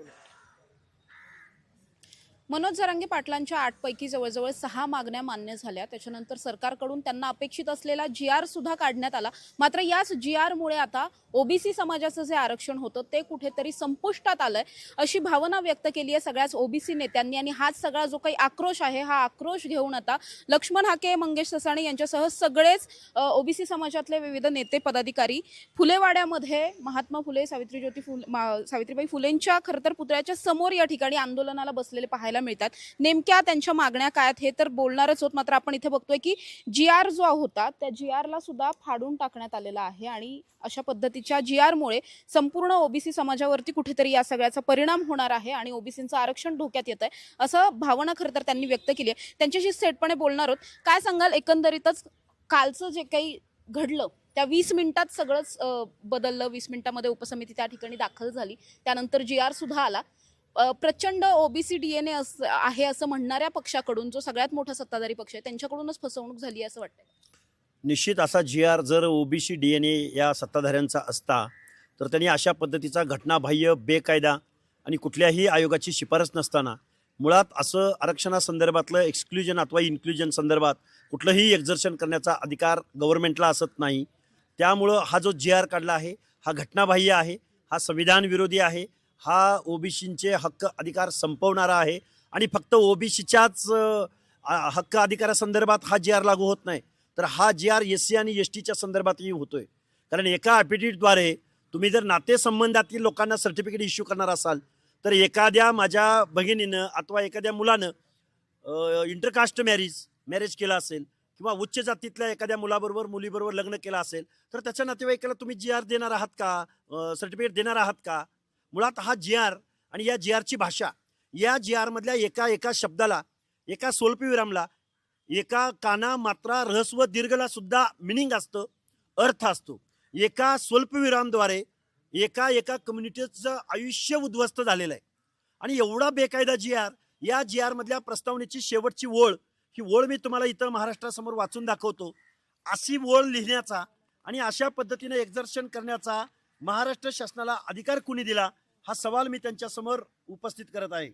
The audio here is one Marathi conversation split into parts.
Hola. मनोज जरांगे पाटलांच्या आठपैकी जवळजवळ सहा मागण्या मान्य झाल्या. त्याच्यानंतर सरकारकडून त्यांना अपेक्षित असलेला जी आर सुद्धा काढण्यात आला. मात्र याच जी आरमुळे आता ओबीसी समाजाचं जे आरक्षण होतं ते कुठेतरी संपुष्टात आलंय. अशी भावना व्यक्त केली आहे सगळ्याच ओबीसी नेत्यांनी आणि हाच सगळा जो काही आक्रोश आहे हा आक्रोश घेऊन आता लक्ष्मण हाके मंगेश ससाणे यांच्यासह सगळेच ओबीसी समाजातले विविध नेते पदाधिकारी फुलेवाड्यामध्ये महात्मा फुले सावित्री ज्योती फुल सावित्रीबाई फुलेंच्या खरंतर पुतळ्याच्या समोर या ठिकाणी आंदोलनाला बसलेले पाहायला मिळतात. नेमक्या त्यांच्या मागण्या काय आहेत हे तर बोलणारच होत. मात्र आपण इथे बघतोय की जी आर जो होता त्या जी आरला सुद्धा फाडून टाकण्यात आलेला आहे आणि अशा पद्धतीच्या जी आरमुळे संपूर्ण ओबीसी समाजावरती कुठेतरी या सगळ्याचा परिणाम होणार आहे आणि ओबीसीचं आरक्षण धोक्यात येत आहे असं भावना खरं तर त्यांनी व्यक्त केली आहे. त्यांच्याशी थेटपणे बोलणार आहोत काय सांगाल? एकंदरीतच कालचं जे काही घडलं त्या वीस मिनिटात सगळंच बदललं. वीस मिनिटामध्ये उपसमिती त्या ठिकाणी दाखल झाली. त्यानंतर जी आर सुद्धा आला. प्रचंड ओबीसी डीएनए आहे असं म्हणणाऱ्या पक्षाकडून जो सगळ्यात मोठा सत्ताधारी पक्ष आहे त्यांच्याकडूनच फसवणूक झाली असं वाटतं निश्चित असा जी आर जर ओबीसी डी एन ए या सत्ताधाऱ्यांचा असता तर त्यांनी अशा पद्धतीचा घटनाबाह्य बेकायदा आणि कुठल्याही आयोगाची शिफारस नसताना मुळात असं आरक्षणासंदर्भातलं एक्सक्ल्युजन अथवा इन्क्ल्युजन संदर्भात कुठलंही एक्झर्शन करण्याचा अधिकार गव्हर्नमेंटला असत नाही. त्यामुळं हा जो जी आर काढला आहे हा घटनाबाह्य आहे हा संविधान विरोधी आहे हा ओबीसींचे हक्क अधिकार संपवणारा आहे. आणि फक्त ओबीसीच्याच हक्क अधिकारासंदर्भात हा जी आर लागू होत नाही. तर हा जी आर एस सी आणि एस टीच्या संदर्भातही होतोय. कारण एका ॲफिडेविटद्वारे तुम्ही जर नातेसंबंधातील लोकांना सर्टिफिकेट इश्यू करणार असाल तर एखाद्या माझ्या भगिनीनं अथवा एखाद्या मुलानं इंटरकास्ट मॅरेज मॅरेज केला असेल किंवा उच्च जातीतल्या एखाद्या मुलाबरोबर मुलीबरोबर लग्न केलं असेल तर त्याच्या नातेवाईकाला तुम्ही जी आर देणार आहात का? सर्टिफिकेट देणार आहात का? मुळात हा जी आर आणि या जी आरची भाषा या जी आरमधल्या एका एका शब्दाला एका स्वल्पविरामला एका काना मात्रा रहस्व दीर्घला सुद्धा मिनिंग असतं अर्थ असतो. एका स्वल्पविरामद्वारे एका एका कम्युनिटीचं आयुष्य उद्ध्वस्त झालेलं आहे. आणि एवढा बेकायदा जी आर या जी आरमधल्या प्रस्तावनेची शेवटची ओळ ही ओळ मी तुम्हाला इथं महाराष्ट्रासमोर वाचून दाखवतो. अशी ओळ लिहिण्याचा आणि अशा पद्धतीने एक्झर्शन करण्याचा महाराष्ट्र शासनाला अधिकार कुणी दिला हा सवाल मी त्यांच्यासमोर उपस्थित करत आहे.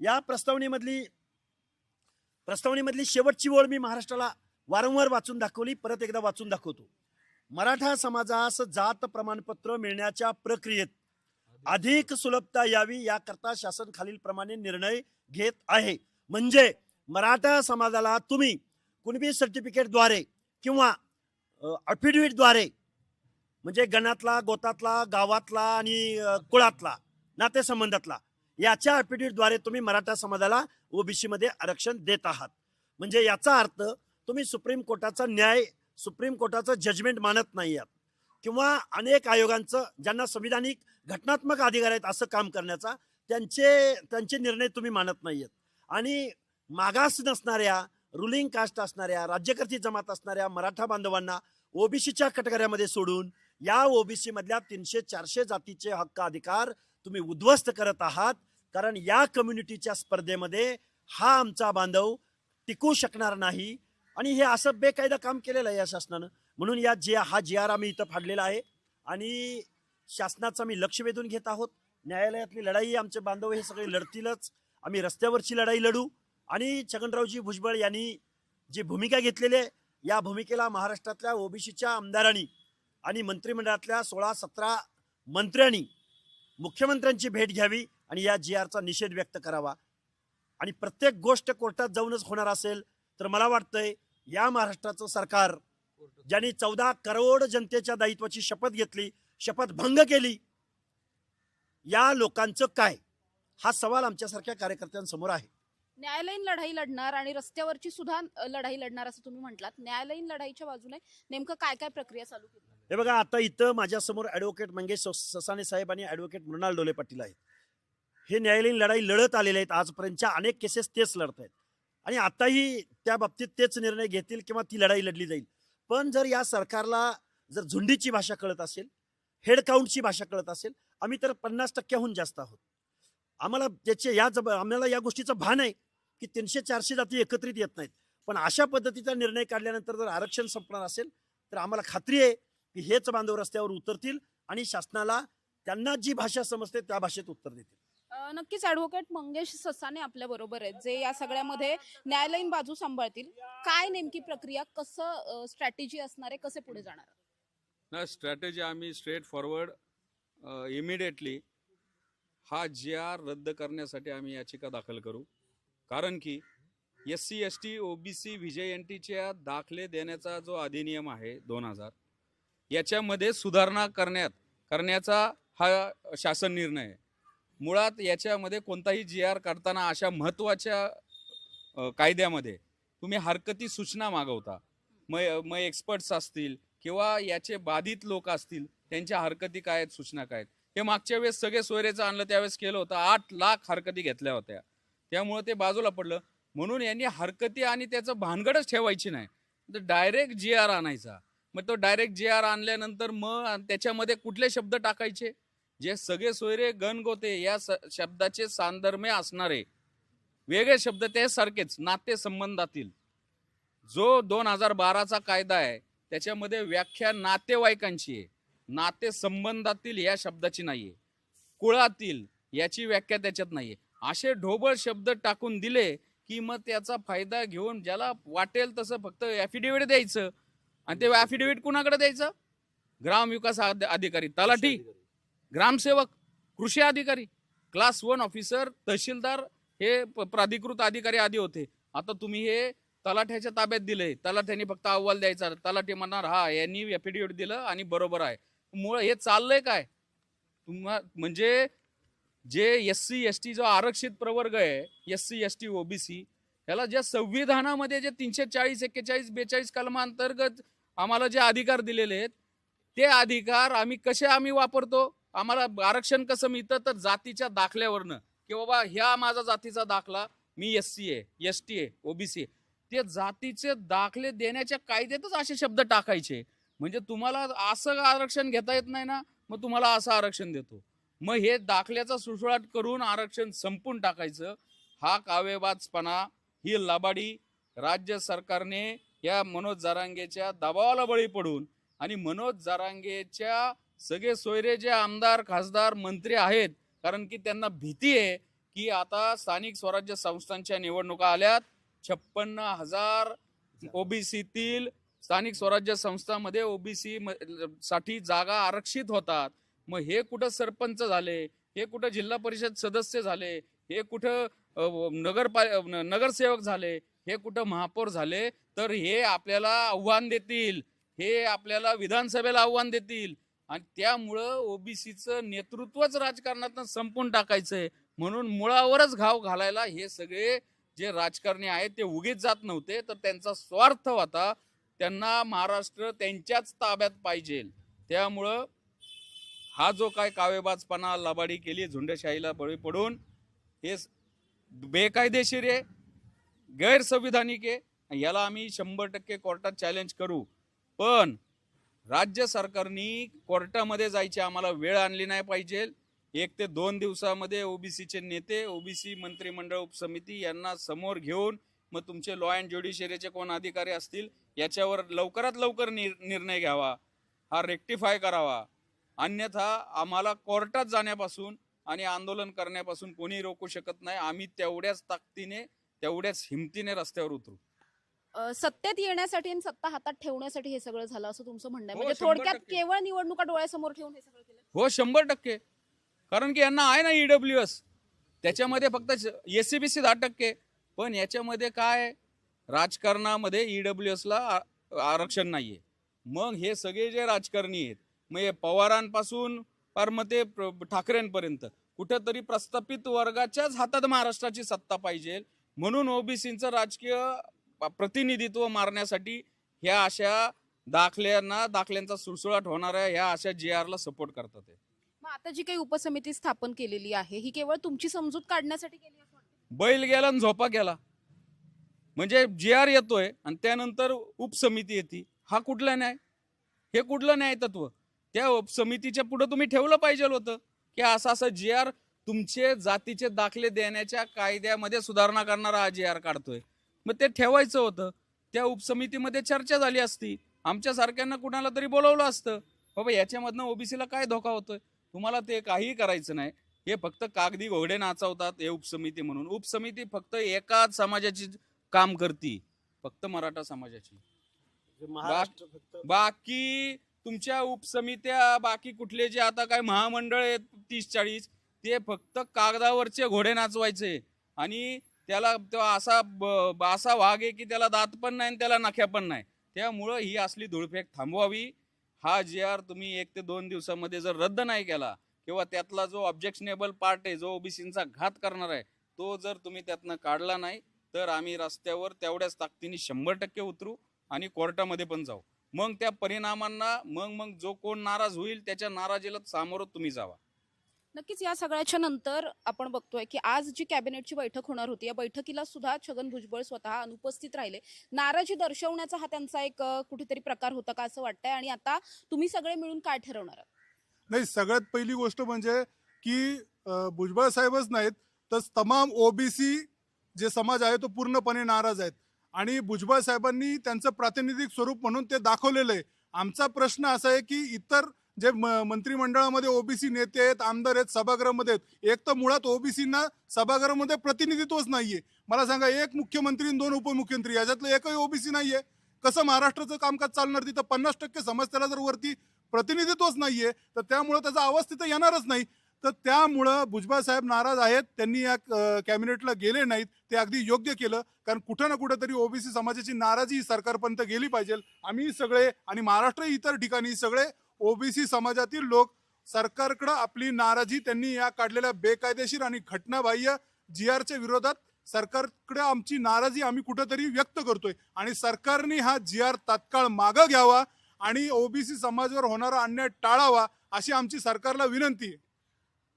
या प्रस्तावनेमधली प्रस्तावनेमधली शेवटची ओळ मी महाराष्ट्राला वारंवार वाचून दाखवली परत एकदा वाचून दाखवतो. मराठा समाजास जात प्रमाणपत्र मिळण्याच्या प्रक्रियेत अधिक सुलभता यावी याकरता शासन खालीलप्रमाणे निर्णय घेत आहे. म्हणजे मराठा समाजाला तुम्ही कुणबी सर्टिफिकेटद्वारे किंवा अफिडेव्हिटद्वारे म्हणजे गणातला गोतातला गावातला आणि कुळातला नातेसंबंधातला याच्या अफिडेव्हिटद्वारे तुम्ही मराठा समाजाला ओबीसी मध्ये आरक्षण देत आहात. म्हणजे याचा अर्थ तुम्ही सुप्रीम कोर्टाचा न्याय सुप्रीम कोर्टाचं जजमेंट मानत नाही आहात किंवा अनेक आयोगांचं ज्यांना संविधानिक घटनात्मक अधिकार आहेत असं काम करण्याचा त्यांचे त्यांचे निर्णय तुम्ही मानत नाही आहेत आणि मागास नसणाऱ्या रुलिंग कास्ट असणाऱ्या राज्यकर्ती जमात असणाऱ्या मराठा बांधवांना ओबीसीच्या कटकऱ्यामध्ये सोडून या ओबीसी मधल्या तीनशे चारशे जातीचे हक्क अधिकार तुम्ही उद्ध्वस्त करत आहात. कारण या कम्युनिटीच्या स्पर्धेमध्ये हा आमचा बांधव टिकू शकणार नाही. आणि हे असं बेकायदा काम केलेलं आहे या शासनानं. म्हणून या जे हा जी आर आम्ही इथं फाडलेला आहे. आणि शासनाचं आम्ही लक्ष वेधून घेत आहोत. न्यायालयातली लढाई आमचे बांधव हे सगळे लढतीलच. आम्ही रस्त्यावरची लढाई लढू. आणि छगनरावजी भुजबळ यांनी जी भूमिका घेतलेली आहे या भूमिकेला महाराष्ट्रातल्या ओबीसीच्या आमदारांनी आणि मंत्रिमंडळातल्या सोळा सतरा मंत्र्यांनी मुख्यमंत्र्यांची भेट घ्यावी आणि या जी आरचा निषेध व्यक्त करावा. आणि प्रत्येक गोष्ट कोर्टात जाऊनच होणार असेल तर मला वाटतंय या महाराष्ट्राचं सरकार ज्यांनी चौदा करोड जनतेच्या दायित्वाची शपथ घेतली शपथ भंग केली या लोकांचं काय? हा सवाल आमच्यासारख्या कार्यकर्त्यांसमोर आहे. न्यायालयीन लढाई लढणार आणि रस्त्यावरची सुद्धा लढाई लढणार असं तुम्ही म्हटलात. न्यायालयीन लढाईच्या बाजूने नेमकं काय काय प्रक्रिया चालू केली? हे बघा आता इथं माझ्यासमोर ॲडव्होकेट मंगेश ससाने साहेब आणि ॲडव्होकेट मृणाल डोले पाटील आहेत. हे न्यायालयीन लढाई लढत आलेले आहेत. आजपर्यंतच्या अनेक केसेस तेच लढत आहेत. आणि आताही त्या बाबतीत तेच निर्णय घेतील किंवा ती लढाई लढली जाईल. पण जर या सरकारला जर झुंडीची भाषा कळत असेल हेडकाउंटची भाषा कळत असेल आम्ही तर पन्नास टक्क्याहून जास्त आहोत. आम्हाला त्याचे या जब आम्हाला या गोष्टीचं भान आहे की तीनशे चारशे जाती एकत्रित येत नाहीत. पण अशा पद्धतीचा निर्णय काढल्यानंतर जर आरक्षण संपणार असेल तर आम्हाला खात्री आहे की हेच बांधव रस्त्यावर उतरतील आणि शासनाला त्यांना जी भाषा समजते त्या भाषेत उत्तर देतील. नक्कीच ॲडव्होकेट मंगेश ससाने आपल्या बरोबर आहेत जे या सगळ्यामध्ये न्यायालयीन बाजू सांभाळतील. काय नेमकी प्रक्रिया कसं स्ट्रॅटेजी असणार आहे कसे पुढे जाणार? ना स्ट्रॅटेजी आम्ही स्ट्रेट फॉरवर्ड इमिडिएटली हा जी आर रद्द करण्यासाठी आम्ही याचिका दाखल करू. कारण की S C S T O B C V N टीच्या दाखले देण्याचा जो अधिनियम आहे दोन हजार याच्यामध्ये सुधारणा करण्यात करण्याचा हा शासन निर्णय आहे. मुळात याच्यामध्ये कोणताही जी आर काढताना अशा महत्त्वाच्या कायद्यामध्ये तुम्ही हरकती सूचना मागवता. मग मग एक्सपर्ट्स असतील किंवा याचे बाधित लोक असतील त्यांच्या हरकती काय आहेत सूचना काय आहेत? हे मागच्या वेळेस सगळे सोयरेचं आणलं त्यावेळेस केलं होतं. आठ लाख हरकती घेतल्या होत्या. त्यामुळे ते बाजूला पडलं. म्हणून यांनी हरकती आणि त्याचं भानगडच ठेवायची नाही. तर डायरेक्ट जी आर आणायचा. मग तो डायरेक्ट जे आर आणल्यानंतर मग त्याच्यामध्ये कुठले शब्द टाकायचे? जे सगळे सोयरे गणगोते या शब्दाचे सांदर्म्य असणारे. वेगळे शब्द ते सारखेच नाते संबंधातील. जो दोन हजार बाराचा कायदा आहे त्याच्यामध्ये व्याख्या नातेवाईकांची आहे. नाते संबंधातील या शब्दाची नाहीये. कुळातील याची व्याख्या त्याच्यात नाहीये. असे ढोबळ शब्द टाकून दिले की मग त्याचा फायदा घेऊन ज्याला वाटेल तसं फक्त ॲफिडेव्हिट द्यायचं. आणि ते ॲफिडेव्हिट कुणाकडे द्यायचं? ग्रामविकास अधि- अधिकारी तलाठी. ग्रामसेवक कृषी अधिकारी. क्लास वन ऑफिसर तहसीलदार हे प्राधिकृत अधिकारी आधी होते. आता तुम्ही हे तलाठ्याच्या ताब्यात दिले तलाठ्याने फक्त अहवाल द्यायचा. तलाठी म्हणणार हा यांनी एफिडेव्हिट दिलं आणि बरोबर आहे. मुळे हे चाललंय काय? तुम्हा म्हणजे जे एस सी एस टी जो आरक्षित प्रवर्ग आहे S C S T OBC याला ज्या संविधानामध्ये जे तीनशे चाळीस एक्केचाळीस बेचाळीस कलमांतर्गत आम्हाला जे अधिकार दिलेले आहेत ते अधिकार आम्ही कसे आम्ही वापरतो? आम्हाला आरक्षण कसं मिळतं? तर जातीच्या दाखल्यावरनं. की बाबा ह्या माझा जातीचा दाखला मी एस सी आहे एस टी आहे ओबीसी आहे. ते जातीचे दाखले देण्याच्या कायद्यातच असे शब्द टाकायचे. म्हणजे तुम्हाला असं आरक्षण घेता येत नाही ना मग तुम्हाला असं आरक्षण देतो. मग हे दाखल्याचा सुसुळाट करून आरक्षण संपून टाकायचं. हा कावेबाजपणा ही लबाडी राज्य सरकारने या मनोज जारांगेच्या दबावाला बळी पडून आणि मनोज जारांगेच्या सगळे सोयरे जे आमदार खासदार मंत्री आहेत कारण की त्यांना भीती आहे की आता स्थानिक स्वराज्य संस्थांच्या निवडणुका आल्यात. छप्पन्न हजार ओबीसीतील स्थानिक स्वराज्य संस्थांमध्ये ओबीसी साठी जागा आरक्षित होतात. मग हे कुठं सरपंच झाले? हे कुठं जिल्हा परिषद सदस्य झाले? हे कुठं नगरपा न- नगरसेवक झाले? हे कुठं महापौर झाले तर हे आपल्याला आव्हान देतील. हे आपल्याला विधानसभेला आव्हान देतील. आणि त्यामुळं ओबीसीचं नेतृत्वच राजकारणात संपून टाकायचंय. म्हणून मुळावरच घाव घालायला हे सगळे जे राजकारणी आहेत ते उगीच जात नव्हते. तर त्यांचा स्वार्थ होता त्यांना महाराष्ट्र त्यांच्याच ताब्यात पाहिजे. त्यामुळं हा जो काय कावेबाजपणा लबाडी केली झुंडशाहीला बळी पडून हे बेकायदेशीर आहे. गैरसंविधानिक आहे याला आम्ही शंभर टक्के कोर्टात चॅलेंज करू. पण राज्य सरकारनी कोर्टामध्ये जायची आम्हाला वेळ आणली नाही पाहिजे. एक ते दोन दिवसामध्ये ओबीसीचे नेते ओबीसी मंत्रिमंडळ उपसमिती यांना समोर घेऊन मग तुमचे लॉ अँड ज्युडिशरीचे कोण अधिकारी असतील याच्यावर लवकरात लवकर निर- निर्णय घ्यावा. हा रेक्टिफाय करावा. अन्यथा आम्हाला कोर्टात जाण्यापासून आणि आंदोलन करण्यापासून कोणी रोखू शकत नाही. आम्ही तेवढ्याच ताकदीने तेवढ्याच हिमतीने रस्त्यावर उतरू. अ, सत्तेत येण्यासाठी आणि सत्ता हातात ठेवण्यासाठी हे सगळं झालं असं तुमचं म्हणणं आहे. हो, म्हणजे शंभर थोडक्यात टक्के. केवळ निवडणुका डोळ्यासमोर ठेवून हे सगळं केलं. हो शंभर टक्के. कारण की यांना आहे ना ईडब्ल्यू एस त्याच्यामध्ये फक्त एस सी बी सी दहा टक्के. पण याच्यामध्ये काय? राजकारणामध्ये ईडब्ल्यू एसला आरक्षण नाहीये. मग हे सगळे जे राजकारणी आहेत मग हे पवारांपासून पार मग ते प्र- ठाकरेंपर्यंत कुठेतरी प्रस्थापित वर्गाच्याच हातात महाराष्ट्राची सत्ता पाहिजे. म्हणून ओबीसीचं राजकीय प्रतिनिधित्व मारण्यासाठी ह्या अशा दाखल्यांना दाखल्यांचा सुळसुळाट होणाऱ्या ह्या अशा जी आरला सपोर्ट करतात ते. मग आता जी काही उपसमिती स्थापन केलेली आहे ही केवळ तुमची समजूत काढण्यासाठी केली बैल गेला आणि झोपा गेला. म्हणजे जी आर येतोय आणि त्यानंतर उपसमिती येते. हा कुठला न्याय? हे कुठलं न्याय तत्व त्या उपसमितीच्या पुढे तुम्ही ठेवलं पाहिजे होतं की असं असं जी आर तुमचे जातीचे दाखले देण्याच्या कायद्यामध्ये सुधारणा करणारा हा जी आर काढतोय. मग ते ठेवायचं होतं. त्या उपसमितीमध्ये चर्चा झाली असती. आमच्या सारख्यांना कुणाला तरी बोलवलं असतं. बाबा याच्यामधनं ओबीसीला काय धोका होतोय? तुम्हाला ते काहीही करायचं नाही. हे फक्त कागदी घोडे नाचवतात हे उपसमिती म्हणून. उपसमिती फक्त एकाच समाजाची काम करती. फक्त मराठा समाजाची. बाकी तुमच्या उपसमित्या बाकी कुठले जे आता काय महामंडळ आहेत तीस चाळीस ते फक्त कागदावरचे घोडे नाचवायचे. आणि त्याला तो असा ब- असा वाघ आहे की त्याला दात पण नाही आणि त्याला नख्या पण नाही. त्यामुळं ही असली धुळफेक थांबवावी. हा जी आर तुम्ही एक ते दोन दिवसामध्ये जर रद्द नाही केला किंवा त्यातला जो ऑब्जेक्शनेबल पार्ट आहे जो ओबीसींचा घात करणार आहे तो जर तुम्ही त्यातनं काढला नाही तर आम्ही रस्त्यावर तेवढ्याच ताकदीने शंभर टक्के उतरू आणि कोर्टामध्ये पण जाऊ. मग त्या परिणामांना मग मग जो कोण नाराज होईल त्याच्या नाराजीला सामोरं तुम्ही जावा. नक्कीच या सगळ्याच्या नंतर आपण बघतोय की आज जी कॅबिनेटची बैठक होणार होती या बैठकीला सुद्धा छगन भुजबळ स्वतः अनुपस्थित राहिले. नाराजी दर्शवण्याचा हा त्यांचा एक कुठेतरी प्रकार होता का असं वाटतंय? आणि आता तुम्ही सगळे मिळून काय ठरवणार आहात? नाही सगळ्यात पहिली गोष्ट म्हणजे की भुजबळ साहेबच नाहीत तर तमाम ओबीसी जे समाज आहे तो पूर्णपणे नाराज आहेत. आणि भुजबळ साहेबांनी त्यांचं प्रातिनिधिक स्वरूप म्हणून ते दाखवलेलं आहे. आमचा प्रश्न असा आहे की इतर जे म- मंत्रिमंडळामध्ये ओबीसी नेते आहेत आमदार आहेत सभागृहामध्ये आहेत. एक तर मुळात ओबीसींना सभागृहामध्ये प्रतिनिधित्वच नाहीये. मला सांगा एक मुख्यमंत्री आणि दोन उपमुख्यमंत्री याच्यातलं एकही ओबीसी नाहीये. कसं महाराष्ट्राचं कामकाज चालणार तिथं? पन्नास टक्के समस्याला जर वरती प्रतिनिधित्वच नाहीये तर त्यामुळं त्याचा आवाज तिथं येणारच नाही. तर त्यामुळं भुजबळ साहेब नाराज आहेत. त्यांनी या कॅबिनेटला गेले नाहीत. ते अगदी योग्य केलं. कारण कुठं ना कुठं तरी ओबीसी समाजाची नाराजी सरकारपर्यंत गेली पाहिजे. आम्ही सगळे आणि महाराष्ट्र इतर ठिकाणी सगळे ओबीसी समाजातील लोक सरकारकडं आपली नाराजी त्यांनी या काढलेल्या बेकायदेशीर आणि घटनाबाह्य जी आरच्या विरोधात सरकारकडे आमची नाराजी आम्ही कुठंतरी व्यक्त करतोय. आणि सरकारने हा जी आर तात्काळ मागं घ्यावा आणि ओबीसी समाजावर होणारा अन्याय टाळावा अशी आमची सरकारला विनंती आहे.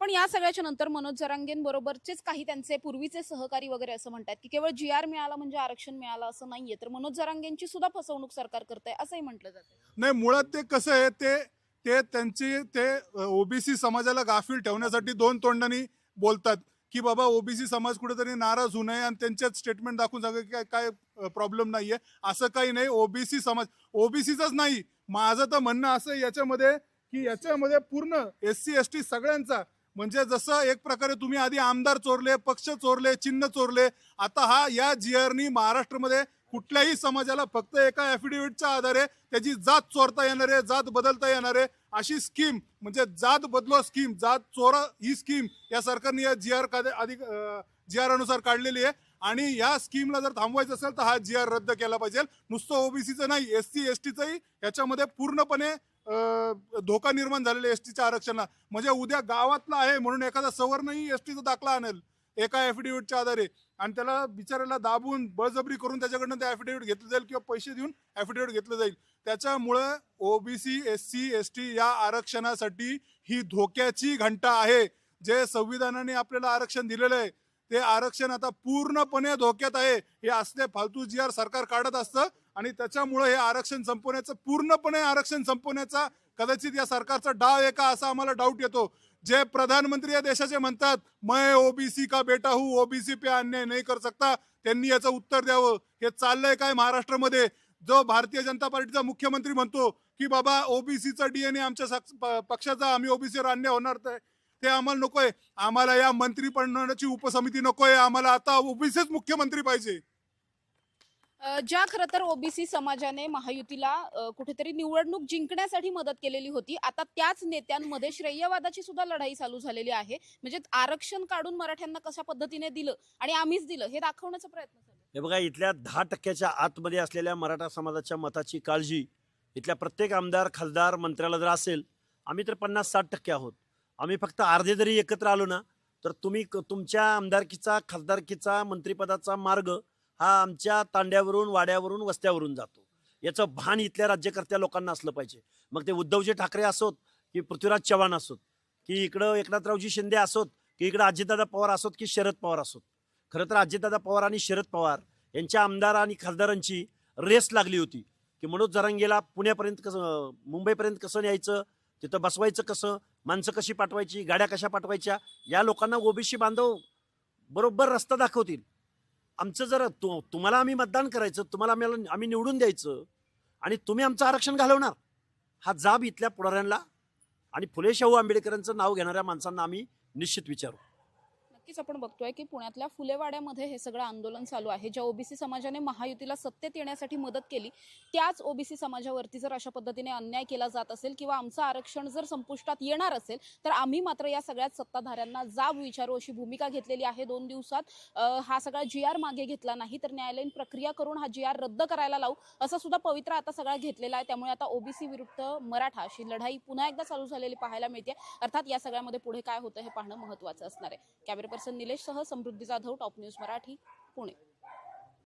पण या सगळ्याच्या नंतर मनोज जरांगेन बरोबरचेच काही त्यांचे पूर्वीचे सहकारी वगैरे असं म्हणतात की केवळ जी आर मिळाला म्हणजे आरक्षण मिळालं असं नाहीये. तर मनोज जरांगेंची सुद्धा फसवणूक सरकार करतंय असंही म्हटलं जातं नाही मुळात ते कसं आहे ते ते त्यांची ते ओबीसी समाजाला गाफील ठेवण्यासाठी दोन तोंडांनी बोलतात की बाबा ओबीसी समाज कुठेतरी नाराज होऊ नये आणि त्यांच्यात स्टेटमेंट दाखवून सांगा की काय काय प्रॉब्लेम नाहीये. असं काही नाही ओबीसी समाज ओबीसीचाच नाही. माझं तर म्हणणं असं याच्यामध्ये की याच्यामध्ये पूर्ण एस सी एस टी सगळ्यांचा म्हणजे जसं एक प्रकारे तुम्ही आधी आमदार चोरले पक्ष चोरले चिन्ह चोरले आता हा या जी आरनी महाराष्ट्रामध्ये कुठल्याही समाजाला फक्त एका ॲफिडेव्हिटच्या आधारे त्याची जात चोरता येणार आहे जात बदलता येणार आहे अशी स्कीम म्हणजे जात बदलो स्कीम जात चोरा ही स्कीम या सरकारने या जी आर अधिक जी आर अनुसार काढलेली आहे. आणि या स्कीमला जर थांबवायचं असेल तर हा जी आर रद्द केला पाहिजे. नुसतं ओबीसीचं नाही एस सी एस टीचंही याच्यामध्ये पूर्णपणे धोका निर्माण झालेला एस टीच्या आरक्षणाला. म्हणजे उद्या गावातला आहे म्हणून एखादा सवर्णही एस टीचा दाखला आणेल. एका ॲफिडेव्हिटच्या आधारे. आणि त्याला बिचाऱ्याला दाबून बळजबरी करून त्याच्याकडनं ते ॲफिडेव्हिट घेतलं जाईल किंवा पैसे देऊन ॲफिडेव्हिट घेतलं जाईल. त्याच्यामुळं OBC S C S T या आरक्षणासाठी ही धोक्याची घंटा आहे. जे संविधानाने आपल्याला आरक्षण दिलेलं आहे ते आरक्षण आता पूर्णपणे धोक्यात आहे. हे असले फालतू जी आर सरकार काढत असतं आणि त्याच्यामुळे हे आरक्षण संपवण्याचं पूर्णपणे आरक्षण संपवण्याचा कदाचित या सरकारचा डाव आहे का असा आम्हाला डाऊट येतो. जे प्रधानमंत्री या देशाचे म्हणतात मैं ओबीसी का बेटा हूँ ओबीसी पे अन्याय नाही कर सकता त्यांनी याचं उत्तर द्यावं. हे चाललंय काय महाराष्ट्रामध्ये? जो भारतीय जनता पार्टीचा मुख्यमंत्री म्हणतो की बाबा ओबीसीचा डीएनए आमच्या प- पक्षाचा आम्ही ओबीसीवर अन्याय होणार ते. ते आम्हाला नकोय. आम्हाला या मंत्री बनवण्याची उपसमिती नकोय. आम्हाला आता ओबीसीच मुख्यमंत्री पाहिजे. ज्या खरं तर ओबीसी समाजाने महायुतीला कुठेतरी निवडणूक जिंकण्यासाठी मदत केलेली होती आता त्याच नेत्यांमध्ये श्रेयवादाची सुद्धा लढाई चालू झालेली आहे. म्हणजे आरक्षण काढून मराठ्यांना कशा पद्धतीने दिलं आणि आम्हीच दिलं हे दाखवण्याचा प्रयत्न हे बघा इथल्या दहा टक्क्याच्या आतमध्ये असलेल्या मराठा समाजाच्या मताची काळजी इथल्या प्रत्येक आमदार खासदार मंत्र्याला जर असेल आम्ही तर पन्नास साठ टक्के आहोत. आम्ही फक्त अर्धे जरी एकत्र आलो ना तर तुम्ही क- तुमच्या आमदारकीचा खासदारकीचा मंत्रिपदाचा मार्ग हा आमच्या तांड्यावरून वाड्यावरून वस्त्यावरून जातो. याचं भान इथल्या राज्यकर्त्या लोकांना असलं पाहिजे. मग ते उद्धवजी ठाकरे असोत की पृथ्वीराज चव्हाण असोत की इकडं एकनाथरावजी शिंदे असोत की इकडं अजितदादा पवार असोत की शरद पवार असोत. खरं तर अजितदादा पवार आणि शरद पवार यांच्या आमदार आणि खासदारांची रेस लागली होती की मनोज जरांगेला पुण्यापर्यंत कसं मुंबईपर्यंत कसं न्यायचं तिथं बसवायचं कसं माणसं कशी पाठवायची गाड्या कशा पाठवायच्या या लोकांना ओबीसी बांधव बरोबर रस्ता दाखवतील. आमचं जर तु तुम्हाला आम्ही मतदान करायचं तुम्हाला आम्हाला आम्ही निवडून द्यायचं आणि तुम्ही आमचं आरक्षण घालवणार. हा जाब इथल्या पुढाऱ्यांना आणि फुले शाहू आंबेडकरांचं नाव घेणाऱ्या माणसांना आम्ही निश्चित विचारू. नक्कीच आपण बघतोय की पुण्यातल्या फुलेवाड्यामध्ये हे सगळं आंदोलन चालू आहे. ज्या ओबीसी समाजाने महायुतीला सत्तेत येण्यासाठी मदत केली त्याच ओबीसी समाजावरती जर अशा पद्धतीने अन्याय केला जात असेल किंवा आमचं आरक्षण जर संपुष्टात येणार असेल तर आम्ही मात्र या सगळ्यात सत्ताधाऱ्यांना जाब विचारू अशी भूमिका घेतलेली आहे. दोन दिवसात हा सगळा जी आर मागे घेतला नाही तर न्यायालयीन प्रक्रिया करून हा जी आर रद्द करायला लावू असा सुद्धा पवित्रा आता सगळा घेतलेला आहे. त्यामुळे आता ओबीसी विरुद्ध मराठा अशी लढाई पुन्हा एकदा चालू झालेली पाहायला मिळते. अर्थात या सगळ्यामध्ये पुढे काय होतं हे पाहणं महत्वाचं असणार आहे. कॅमेरा पर्सन निलेश सह समृद्धी जाधव टॉप न्यूज मराठी पुणे.